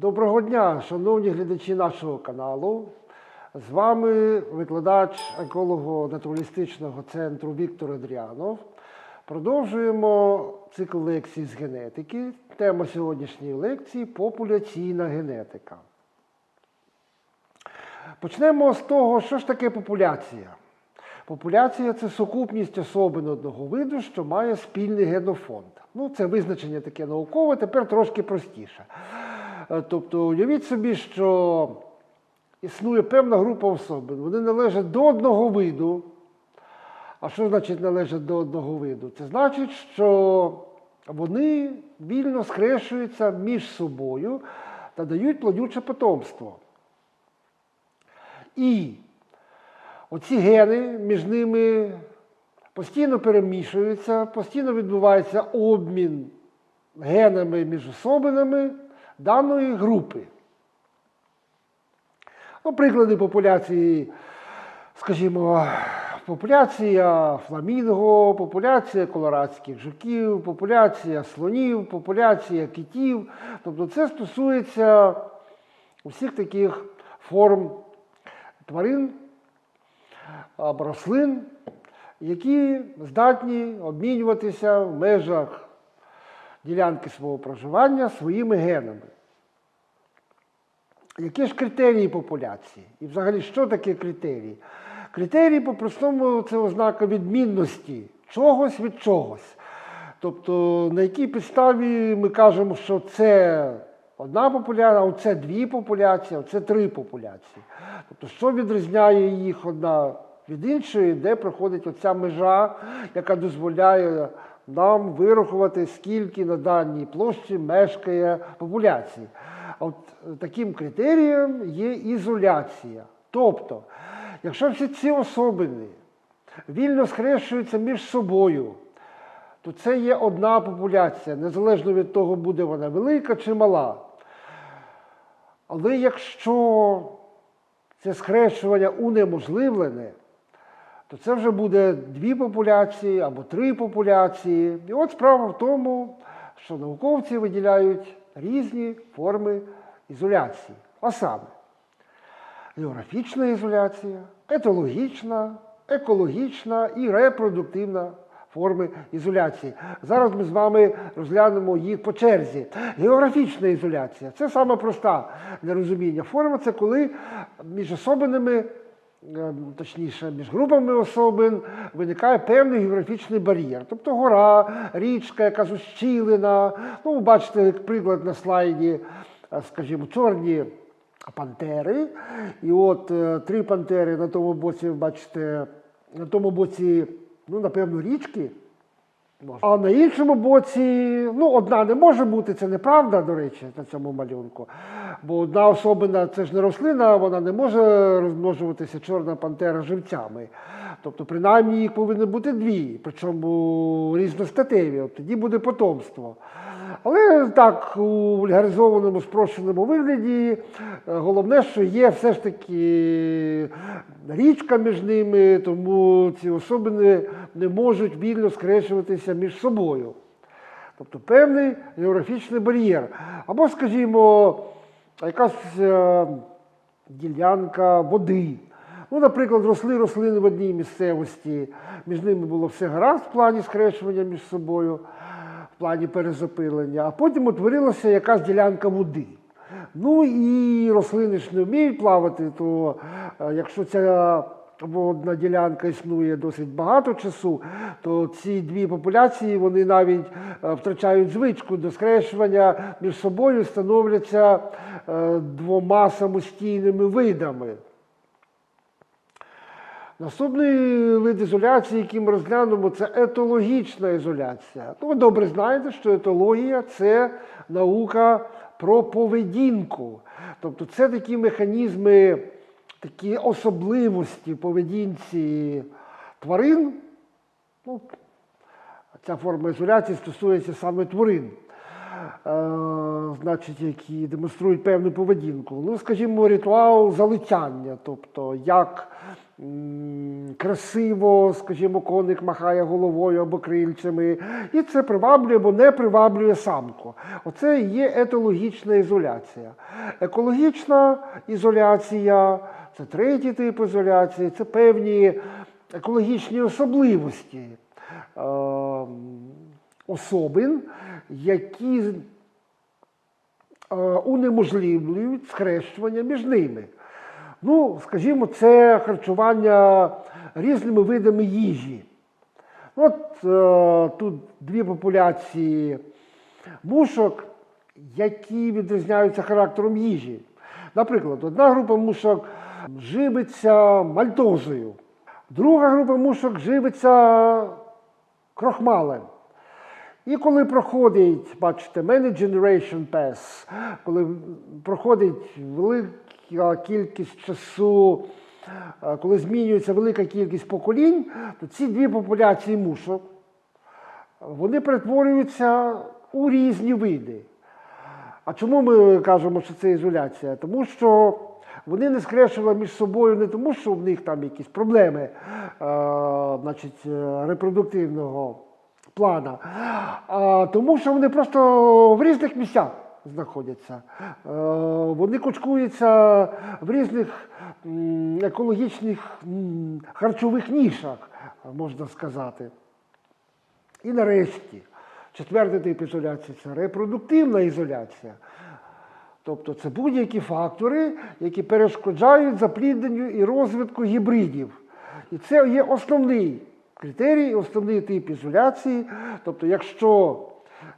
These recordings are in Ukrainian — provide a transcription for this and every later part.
Доброго дня, шановні глядачі нашого каналу. З вами викладач еколого-натуралістичного центру Віктор Адріанов. Продовжуємо цикл лекцій з генетики. Тема сьогоднішньої лекції популяційна генетика. Почнемо з того, що ж таке популяція. Популяція це сукупність особин одного виду, що має спільний генофонд. Ну, це визначення таке наукове, тепер трошки простіше. Е, Тобто, уявіть собі, що існує певна група особин. Вони належать до одного виду. А що значить належать до одного виду? Це значить, що вони вільно скрешуються між собою та дають плодюче потомство. І оці гени між ними постійно перемішуються, постійно відбувається обмін генами між особинами даної групи. Ну, приклади популяції, скажімо, популяція фламінго, популяція колорадських жуків, популяція слонів, популяція китів. Тобто це стосується усіх таких форм тварин або рослин, які здатні обмінюватися в межах ділянки свого проживання своїми генами. Які ж критерії популяції? І взагалі, що таке критерії? Критерії, по-простому, це ознака відмінності чогось від чогось. Тобто, на якій підставі ми кажемо, що це одна популяція, а це дві популяції, а це три популяції. Тобто, що відрізняє їх одна від іншої, де проходить оця межа, яка дозволяє нам вирахувати, скільки на даній площі мешкає популяції. От таким критерієм є ізоляція. Тобто, якщо всі ці особини вільно схрещуються між собою, то це є одна популяція, незалежно від того, буде вона велика чи мала. Але якщо це схрещування унеможливлене, то це вже буде дві популяції або три популяції. І от справа в тому, що науковці виділяють різні форми ізоляції. А саме географічна ізоляція, етологічна, екологічна і репродуктивна форми ізоляції. Зараз ми з вами розглянемо їх по черзі. Географічна ізоляція це саме проста для форма, це коли між особинами точніше, між групами особин виникає певний географічний бар'єр. Тобто гора, річка, якась ущілина. Ну, ви бачите, як приклад на слайді, е, скажімо, чорні пантери. І от е, три пантери на тому боці, бачите, на тому боці, ну, напевно, річки. А на іншому боці, ну, одна не може бути, це неправда, до речі, на цьому малюнку. Бо одна особина це ж не рослина, вона не може розмножуватися чорна пантера живцями. Тобто, принаймні, їх повинно бути дві, причому різностатеві, от тоді буде потомство. Але так, у вульгаризованому спрощеному вигляді, е, головне, що є все ж таки річка між ними, тому ці особини не можуть вільно скрещуватися між собою. Тобто певний географічний бар'єр. Або, скажімо, якась е, ділянка води. Ну, наприклад, росли рослини в одній місцевості, між ними було все гаразд в плані скрещування між собою, в плані перезапилення, а потім утворилася якась ділянка води. Ну і рослини ж не вміють плавати, то е, якщо ця водна ділянка існує досить багато часу, то ці дві популяції вони навіть е, втрачають звичку до скрещування між собою, становляться е, двома самостійними видами. Наступний вид ізоляції, який ми розглянемо, це етологічна ізоляція. Ну, ви добре знаєте, що етологія це наука про поведінку. Тобто це такі механізми, такі особливості поведінці тварин. Ну, Ця форма ізоляції стосується саме тварин. значить, які демонструють певну поведінку. Ну, скажімо, ритуал залицяння, тобто як красиво, скажімо, коник махає головою або крильцями, і це приваблює або не приваблює самку. Оце і є етологічна ізоляція. Екологічна ізоляція це третій тип ізоляції, це певні екологічні особливості е, особин, які е, унеможливлюють схрещування між ними. Ну, скажімо, це харчування різними видами їжі. От е, тут дві популяції мушок, які відрізняються характером їжі. Наприклад, одна група мушок живиться мальтозою, друга група мушок живиться крохмалем. І коли проходить, бачите, many generation pass, коли проходить велика кількість часу, е, коли змінюється велика кількість поколінь, то ці дві популяції мушок вони перетворюються у різні види. А чому ми кажемо, що це ізоляція? Тому що вони не скрещували між собою не тому, що в них там якісь проблеми е, значить, е, репродуктивного плана, а тому, що вони просто в різних місцях знаходяться. Е, вони кучкуються в різних екологічних харчових нішах, можна сказати. І нарешті, четвертий тип ізоляції це репродуктивна ізоляція. Тобто це будь-які фактори, які перешкоджають заплідненню і розвитку гібридів. І це є основний критерій, основний тип ізоляції. Тобто, якщо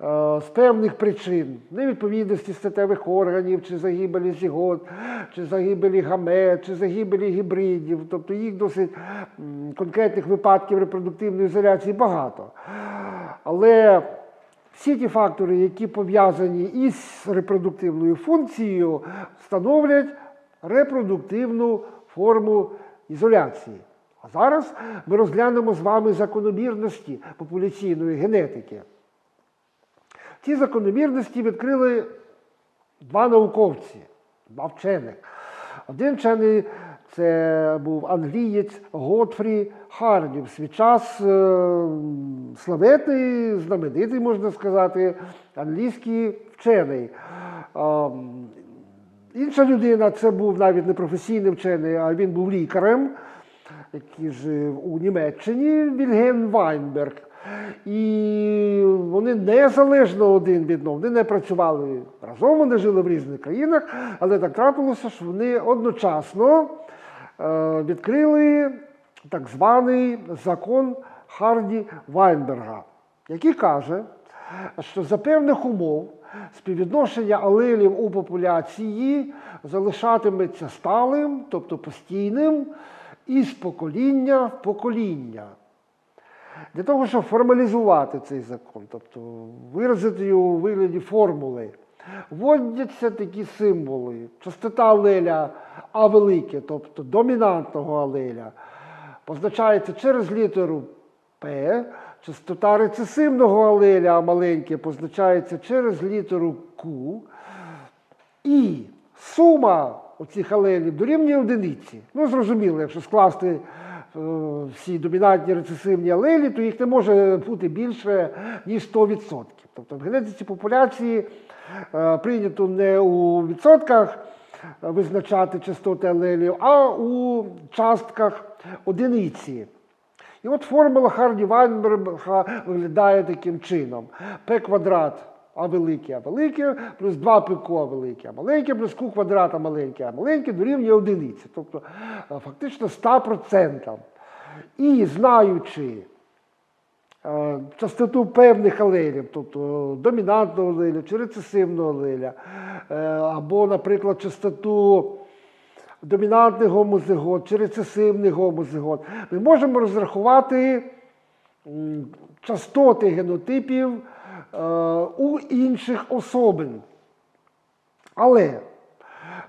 е, з певних причин невідповідності статевих органів, чи загибелі зігот, чи загибелі гамет, чи загибелі гібридів, тобто їх досить конкретних випадків репродуктивної ізоляції багато. Але всі ті фактори, які пов'язані із репродуктивною функцією, становлять репродуктивну форму ізоляції. А зараз ми розглянемо з вами закономірності популяційної генетики. Ці закономірності відкрили два науковці, два вчених. Один вчений це був англієць Готфрі Харді, в свій час е, славетний, знаменитий, можна сказати, англійський вчений. Інша людина це був навіть не професійний вчений, а він був лікарем, який жив у Німеччині, Вільгельм Вайнберг. І вони незалежно один від одного, вони не працювали разом, вони жили в різних країнах, але так трапилося, що вони одночасно е, відкрили так званий закон Харді Вайнберга, який каже, що за певних умов співвідношення алелів у популяції залишатиметься сталим, тобто постійним, із покоління в покоління. Для того, щоб формалізувати цей закон, тобто виразити його у вигляді формули, вводяться такі символи. Частота алеля А велике, тобто домінантного алеля, позначається через літеру П, частота рецесивного алеля А маленьке позначається через літеру Q, і сума оцих алелів дорівнює одиниці. Ну, зрозуміло, якщо скласти всі домінантні рецесивні алелі, то їх не може бути більше, ніж 100%. Тобто в генетиці популяції е, прийнято не у відсотках е, визначати частоти алелів, а у частках одиниці. І от формула Харді Вайнберга виглядає таким чином: П квадрат А велике, А велике, плюс 2 ПК А велике, А маленьке, плюс Q квадрат А маленьке, А маленьке дорівнює одиниці. Тобто е, фактично 100%. І знаючи е, частоту певних алелів, тобто домінантного алеля чи рецесивного алеля, е, або, наприклад, частоту домінантних гомозигот чи рецесивних гомозигот, ми можемо розрахувати частоти генотипів у інших особин. Але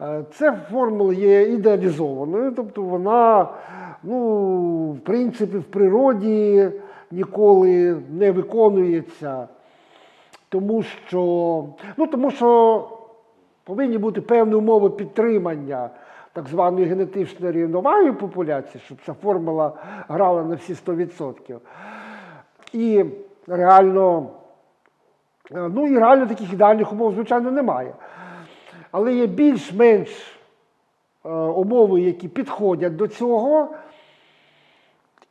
е, ця формула є ідеалізованою, тобто вона, ну, в принципі, в природі ніколи не виконується. тому що, ну, тому що повинні бути певні умови підтримання так званої генетичної рівноваги популяції, щоб ця формула грала на всі 100%. І реально, е, ну і реально таких ідеальних умов, звичайно, немає. Але є більш-менш е, умови, які підходять до цього.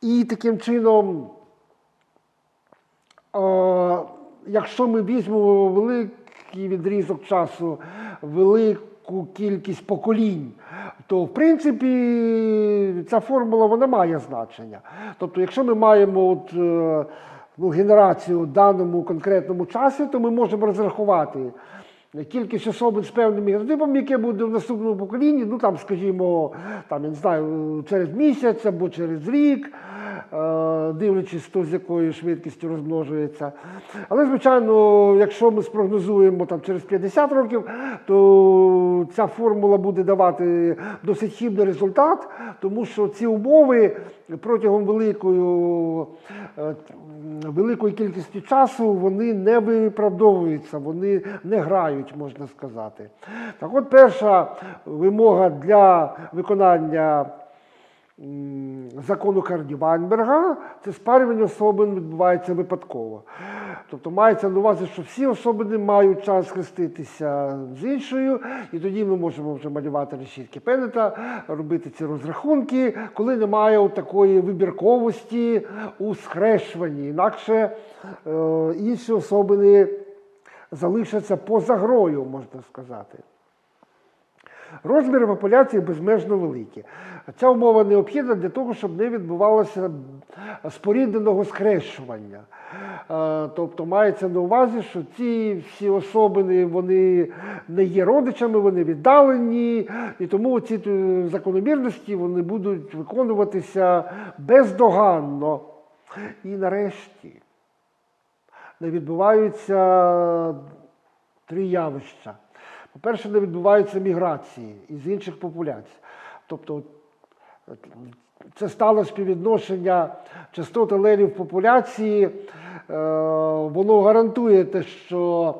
І таким чином, е, якщо ми візьмемо великий відрізок часу, велику кількість поколінь, то в принципі ця формула вона має значення. Тобто, якщо ми маємо от, е, ну, генерацію в даному конкретному часі, то ми можемо розрахувати кількість особин з певними генотипом, яке буде в наступному поколінні, ну там, скажімо, там, я не знаю, через місяць або через рік, дивлячись, хто з якою швидкістю розмножується. Але, звичайно, якщо ми спрогнозуємо там, через 50 років, то ця формула буде давати досить хібний результат, тому що ці умови протягом великої, е, великої кількості часу вони не виправдовуються, вони не грають, можна сказати. Так от перша вимога для виконання закону Карді Вайнберга це спарювання особин відбувається випадково. Тобто мається на увазі, що всі особини мають час схреститися з іншою, і тоді ми можемо вже малювати решітки Пеннета, робити ці розрахунки, коли немає такої вибірковості у схрещуванні. Інакше е, інші особини залишаться поза грою, можна сказати. Розміри популяції безмежно великі. Ця умова необхідна для того, щоб не відбувалося спорідненого схрещування. Е, Тобто мається на увазі, що ці всі особини вони не є родичами, вони віддалені, і тому ці е, закономірності вони будуть виконуватися бездоганно. І нарешті не відбуваються три явища. По-перше, не відбуваються міграції із інших популяцій. Тобто це стало співвідношення частот алелів популяції, е, воно гарантує те, що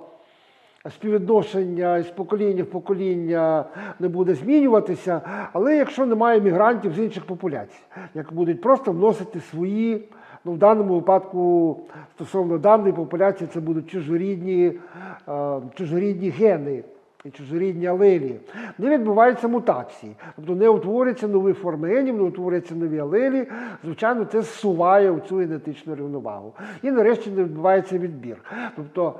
співвідношення із покоління в покоління не буде змінюватися, але якщо немає мігрантів з інших популяцій, які будуть просто вносити свої, ну в даному випадку стосовно даної популяції, це будуть чужорідні, е, чужорідні гени. І чужорідні алелі. Не відбуваються мутації, тобто не утворюються нові форми генів, не утворюються нові алелі. Звичайно, це зсуває цю генетичну рівновагу. І нарешті не відбувається відбір. Тобто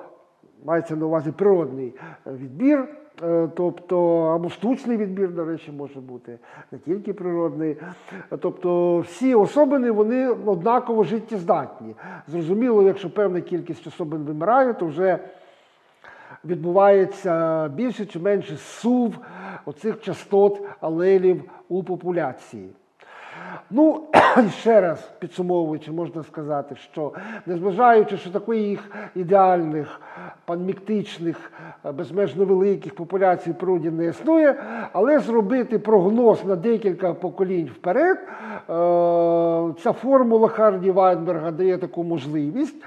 мається на увазі природний е, відбір, е, тобто або штучний відбір, до речі, може бути, не тільки природний. Тобто всі особини вони однаково життєздатні. Зрозуміло, якщо певна кількість особин вимирає, то вже відбувається більше чи менше сув оцих частот алелів у популяції. Ну, ще раз підсумовуючи, можна сказати, що незважаючи, що таких ідеальних, панміктичних, е, безмежно великих популяцій в природі не існує, але зробити прогноз на декілька поколінь вперед, е, ця формула Харді Вайнберга дає таку можливість,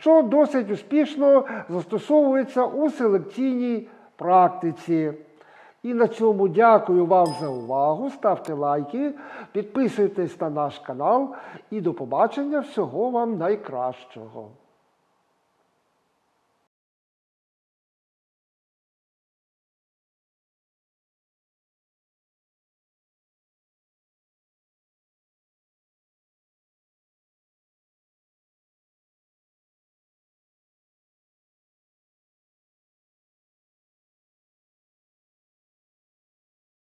що досить успішно застосовується у селекційній практиці. І на цьому дякую вам за увагу. Ставте лайки, підписуйтесь на наш канал і до побачення всього вам найкращого.